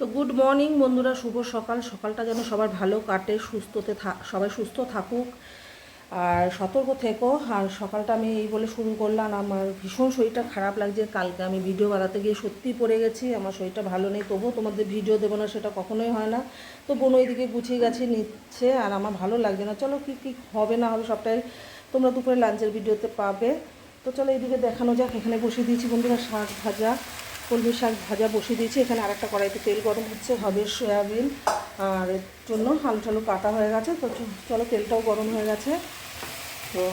তো good morning বন্ধুরা, শুভ সকাল। সকালটা যেন সবার ভালো কাটে, সুস্থতে সবাই সুস্থ থাকুক। আর সতর্ক থেকো। আর সকালটা আমি এই বলে শুরু করলাম। আমার ভীষণ শরীরটা খারাপ লাগছে। কালকে আমি ভিডিও বানাতে গিয়ে সত্যিই পড়ে গেছি। আমার শরীরটা ভালো নেই। তবুও তোমাদের ভিডিও দেবো না, সেটা কখনোই হয় না। তো বোন ওইদিকে গুছিয়ে গেছে নিচ্ছে, আর আমার ভালো লাগছে না। চলো কী কী হবে না হবে সবটাই তোমরা দুপুরে লাঞ্চের ভিডিওতে পাবে। তো চলো এইদিকে দেখানো যাক। এখানে বসিয়ে দিয়েছি বন্ধুরা শাক ভাজা। কলমি শাক ভাজা বসিয়ে দিয়েছি। এখানে আর একটা কড়াইতে তেল গরম হচ্ছে, হবে সয়াবিন। আর এর জন্য আলু টালু কাটা হয়ে গেছে, তো চলো তেলটাও গরম হয়ে গেছে। তো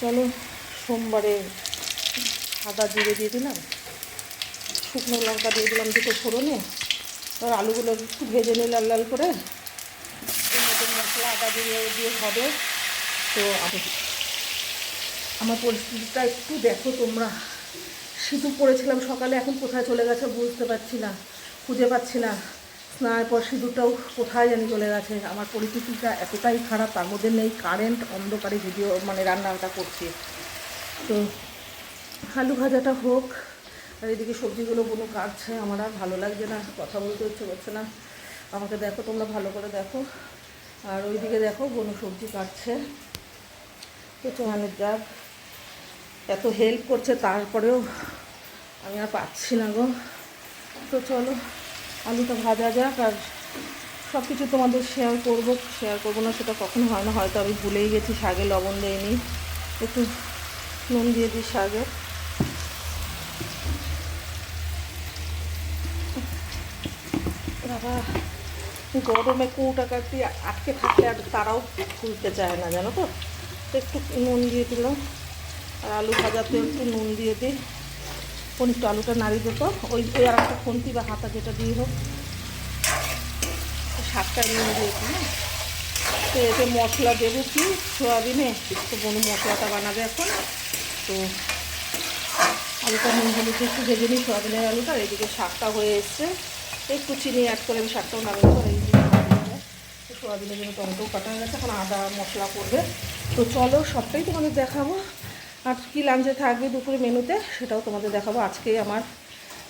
চলো সোমবারে আদা জিরে দিয়ে দিলাম। শুকনো লঙ্কা দিয়ে দিলাম দুটো ফোড়নে। আর আলুগুলো একটু ভেজে নিই লাল লাল করে নতুন মশলা, আদা দিয়ে দিয়ে হবে। তো আমি- আমার পরিস্থিতিটা একটু দেখো তোমরা। সিঁদুর পড়েছিলাম সকালে, এখন কোথায় চলে গেছে বুঝতে পারছি না, খুঁজে পাচ্ছি না। স্নানের পর সিঁদুরটাও কোথায় জানি চলে গেছে। আমার পরিস্থিতিটা এতটাই খারাপ, তার মধ্যে নেই কারেন্ট অন্ধকারে ভিডিও মানে রান্নাটা করছি। তো আলু ভাজাটা হোক, আর এদিকে সবজিগুলো কোনো কাটছে, আমার আর ভালো লাগছে না, কথা বলতে ইচ্ছে করছে না। আমাকে দেখো, তোমরা ভালো করে দেখো। আর ওইদিকে দেখো, কোনো সবজি কাটছে। তো চোহানের যাক এত হেল্প করছে, তারপরেও আমি আর পাচ্ছি না গো। তো চলো আলুটা ভাজা যাক আর সব কিছু তোমাদের শেয়ার করব। শেয়ার করব না, সেটা কখনো হয় না, হয়তো আমি ভুলেই গেছি শাগে লবণ দেয়নি একটু নুন দিয়ে দিই শাকে। বাবা, গরমে কৌটা কাটি আটকে থাকলে আর তারাও খুলতে চায় না, জানো তো? একটু নুন দিয়ে দিলাম। আর আলু ভাজাতে একটু নুন দিয়ে দিই। কোন একটু আলুটা নাড়িয়ে দিত ওই ওই আর একটা খুন্তি বা হাতা যেটা দিয়ে হোক। শাকটা নুন দিয়েছি হ্যাঁ তো এতে মশলা দেবো কি? সোয়াবিনে তো বনু মশলাটা বানাবে এখন। তো আলুটা নুন হলুদ একটু ভেজে নিই, সোয়াবিনের আলুটা। এদিকে শাকটা হয়ে এসছে। একটু চিনি অ্যাড করে আমি শাকটাও নাড়াবো আর এই সোয়াবিনের জন্য টমেটোও কাটা হয়ে গেছে। এখন আদা মশলা করবে। তো চলো সবটাই তোমাদের দেখাবো। আর কী লাঞ্চে থাকবে দুপুরে মেনুতে, সেটাও তোমাদের দেখাবো। আজকেই আমার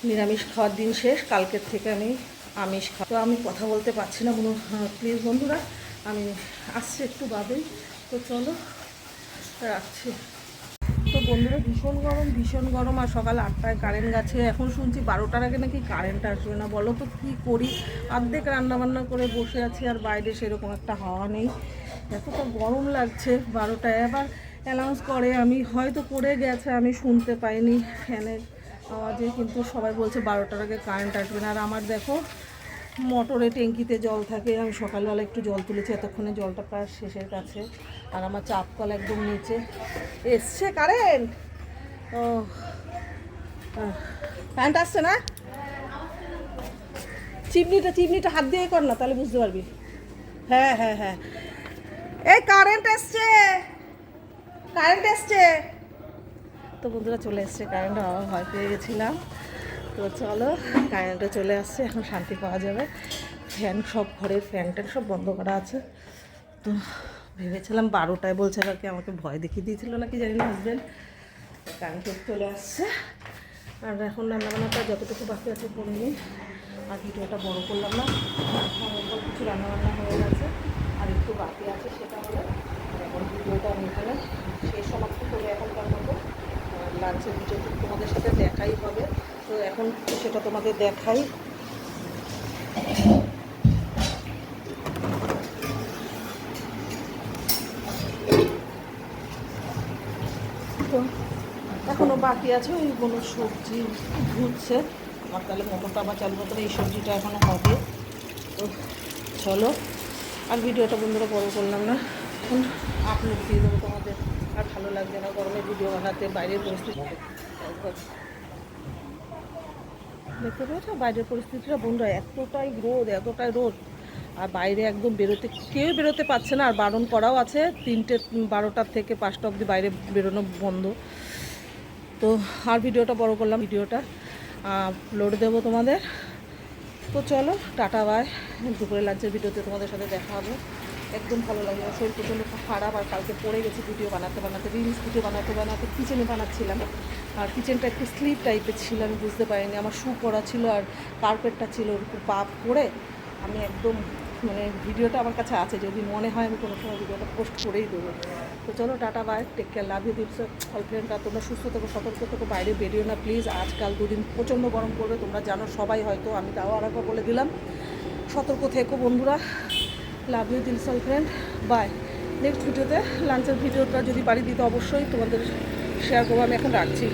নিরামিষ খাওয়ার দিন শেষ, কালকের থেকে আমি আমিষ খাওয়া তো আমি কথা বলতে পারছি না কোনো প্লিজ বন্ধুরা, আমি আসছি একটু বাদেই তো চলো, রাখছি। তো বন্ধুরা, ভীষণ গরম ভীষণ গরম, আর সকাল আটটায় কারেন্ট গেছে। এখন শুনছি বারোটার আগে নাকি কারেন্ট আসবে না। বলো তো কী করি? অর্ধেক রান্নাবান্না করে বসে আছি, আর বাইরে সেরকম একটা হাওয়া নেই। এতটা গরম লাগছে বারোটায়। আবার অ্যানাউন্স করে, আমি হয়তো করে গেছে, আমি শুনতে পাইনি ফ্যানের আওয়াজে, কিন্তু সবাই বলছে বারোটার আগে কারেন্ট আসবে না। আর আমার দেখো, মোটরে ট্যাঙ্কিতে জল থাকে, আমি সকালবেলা একটু জল তুলেছি, এতক্ষণে জলটা প্রায় শেষের কাছে। আর আমার চাপ কল একদম নিচে। এসছে কারেন্ট ও কারেন্ট আসছে না? চিমনিটা চিমনিটা হাত দিয়ে কর না, তাহলে বুঝতে পারবি। হ্যাঁ হ্যাঁ হ্যাঁ। এই কারেন্ট এসছে! কারেন্ট এসছে তো বন্ধুরা চলে এসছে কারেন্ট ভয় পেয়ে গেছিলাম। তো চলো কারেন্টে চলে আসছে, এখন শান্তি পাওয়া যাবে। ফ্যান সব ঘরের ফ্যান ট্যান সব বন্ধ করা আছে। তো ভেবেছিলাম বারোটায় বলছে আর কি আমাকে ভয় দেখিয়ে দিয়েছিল নাকি জানি না হাজব্যান্ড কারেন্ট চলে আসছে। আর এখন রান্নাবান্নাটা যতটুকু বাকি আছে করে নিই। আর ভিডিওটা বড় করলাম না। কিছু রান্নাবান্না হয়ে গেছে। আর একটু বাকি আছে সেটা হলে এখন ভিডিওটা আমি এখানে শেষ সমাপ্ত করে এখনকার মতো লাঞ্চের ভিডিও তোমাদের সাথে দেখাই হবে। তো এখন সেটা তোমাদের দেখাই। তো এখনও বাকি আছে ওই কোনো সবজি ঘুরছে। আমার তাহলে মটরটা আবার চালু করতে এই সবজিটা এখনও হবে। তো চলো, আর ভিডিওটা বন্ধুরা বড় করলাম না। আপলোড তোমাদের আর ভালো লাগছে না গরমে ভিডিও বানাতে, বাইরের পরিস্থিতি। দেখতে পেয়েছ? বাইরের পরিস্থিতিটা বন্ধুরা এতটাই রোদ এতটাই রোদ। আর বাইরে একদম বেরোতে, কেউ বেরোতে পারছে না। আর বারণ করাও আছে, তিনটে বারোটার থেকে পাঁচটা অবধি বাইরে বেরোনো বন্ধ। তো আর ভিডিওটা বড় করলাম, ভিডিওটা। লোড দেবো তোমাদের। তো চলো, টাটা বাই দুপুরে লাঞ্চের ভিডিওতে তোমাদের সাথে দেখা হবে। একদম ভালো লাগে না। শরীর প্রচণ্ড খারাপ আর কালকে পড়ে গেছি ভিডিও বানাতে বানাতে রিলস ভিডিও বানাতে বানাতে কিচেনে বানাচ্ছিলাম। আর কিচেনটা একটু স্লিপ টাইপের ছিল, আমি বুঝতে পারিনি। আমার শু পরা ছিল আর কার্পেটটা ছিল ওর উপর পা পরে। আমি একদম মানে ভিডিওটা আমার কাছে আছে, যদি মনে হয় আমি কোনো সময় ভিডিওটা পোস্ট করেই দেবো। তো চলো, ta-ta bye take care love you দিপস all তোমরা সুস্থ থেকো, সতর্ক থেকো, বাইরে বেরিও না প্লিজ আজকাল দুদিন প্রচণ্ড গরম পড়বে, তোমরা জানো সবাই হয়তো, আমি তাও আর একবার বলে দিলাম। সতর্ক থেকো বন্ধুরা। লাভ ইউ দিল ফ্রেন্ড বাই নেক্সট ভিডিওতে লাঞ্চের ভিডিওটা যদি পারি দিতে অবশ্যই তোমাদের শেয়ার করব, আমি এখন রাখছি।